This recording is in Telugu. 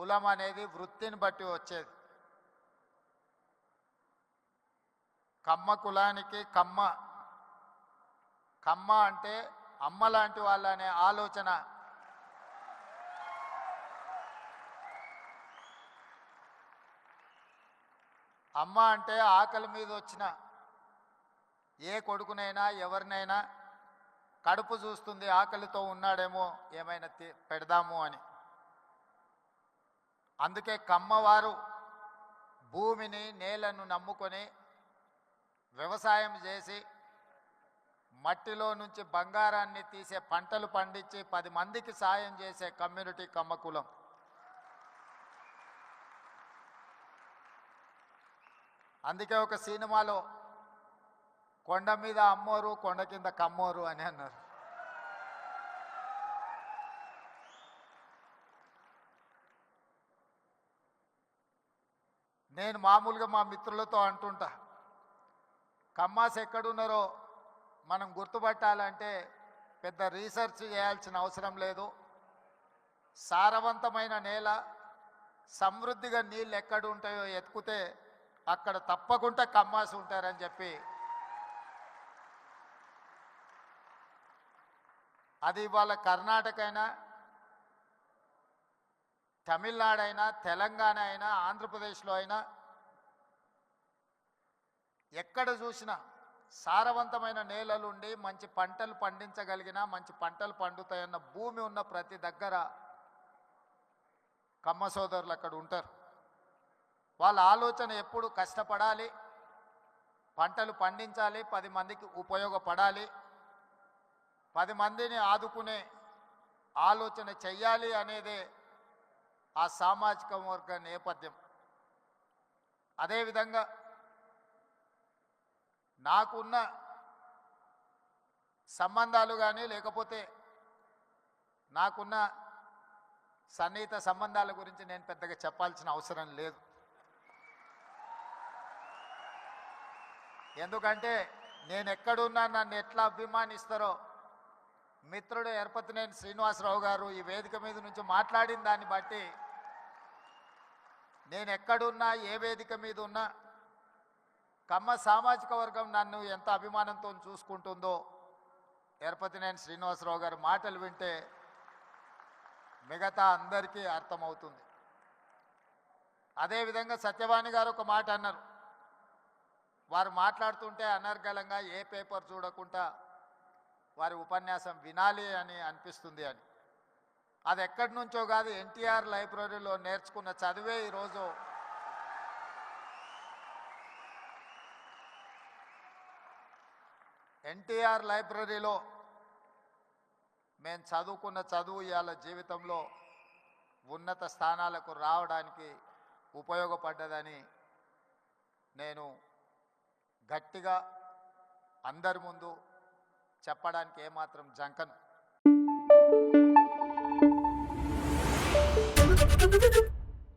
కులం అనేది వృత్తిని బట్టి వచ్చేది. కమ్మ కులానికి కమ్మ. కమ్మ అంటే అమ్మ లాంటి వాళ్ళనే ఆలోచన. అమ్మ అంటే ఆకలి మీద వచ్చిన. ఏ కొడుకునైనా ఎవరినైనా కడుపు చూస్తుంది ఆకలితో ఉన్నాడేమో ఏమైనా తి- పెడదాము అని. అందుకే కమ్మవారు భూమిని నేలను నమ్ముకొని వ్యవసాయం చేసి మట్టిలో నుంచి బంగారాన్ని తీసే పంటలు పండించి పది మందికి సాయం చేసే కమ్యూనిటీ కమ్మకులం. అందుకే ఒక సినిమాలో కొండ మీద అమ్మోరు కొండ కింద కమ్మోరు అని అన్నారు. నేను మామూలుగా మా మిత్రులతో అంటుంటా కమ్మాస్ ఎక్కడున్నారో మనం గుర్తుపట్టాలంటే పెద్ద రీసెర్చ్ చేయాల్సిన అవసరం లేదు. సారవంతమైన నేల సమృద్ధిగా నీళ్ళు ఎక్కడ ఉంటాయో ఎత్తుకుతే అక్కడ తప్పకుండా కమ్మాసి ఉంటారని చెప్పి అది ఇవాళ కర్ణాటక అయినా తమిళనాడు అయినా తెలంగాణ అయినా ఆంధ్రప్రదేశ్లో అయినా ఎక్కడ చూసినా సారవంతమైన నేలలుండి మంచి పంటలు పండించగలిగినా మంచి పంటలు పండుతాయన్న భూమి ఉన్న ప్రతి దగ్గర కమ్మ సోదరులు అక్కడ ఉంటారు. వాళ్ళ ఆలోచన ఎప్పుడు కష్టపడాలి పంటలు పండించాలి పది మందికి ఉపయోగపడాలి పది మందిని ఆదుకునే ఆలోచన చెయ్యాలి అనేదే ఆ సామాజిక వర్గ నేపథ్యం. అదేవిధంగా నాకున్న సంబంధాలు కానీ లేకపోతే నాకున్న సన్నిహిత సంబంధాల గురించి నేను పెద్దగా చెప్పాల్సిన అవసరం లేదు. ఎందుకంటే నేను ఎక్కడున్నా నన్ను ఎట్లా అభిమానిస్తారో మిత్రుడు ఎరపతినేని శ్రీనివాసరావు గారు ఈ వేదిక మీద నుంచి మాట్లాడిన దాన్ని బట్టి నేను ఎక్కడున్నా ఏ వేదిక మీద ఉన్నా కమ్మ సామాజిక వర్గం నన్ను ఎంత అభిమానంతో చూసుకుంటుందో ఎరపతినేని శ్రీనివాసరావు గారి మాటలు వింటే మిగతా అందరికీ అర్థమవుతుంది. అదేవిధంగా సత్యవాణి గారు ఒక మాట అన్నారు. వారు మాట్లాడుతుంటే అనర్గళంగా ఏ పేపర్ చూడకుండా వారి ఉపన్యాసం వినాలి అని అనిపిస్తుంది అని. అది ఎక్కడి నుంచో కాదు ఎన్టీఆర్ లైబ్రరీలో నేర్చుకున్న చదివే ఈరోజు. ఎన్టీఆర్ లైబ్రరీలో మేము చదువుకున్న చదువు ఇవాళ జీవితంలో ఉన్నత స్థానాలకు రావడానికి ఉపయోగపడ్డదని నేను గట్టిగా అందరి ముందు చెప్పడానికి ఏమాత్రం జంకను.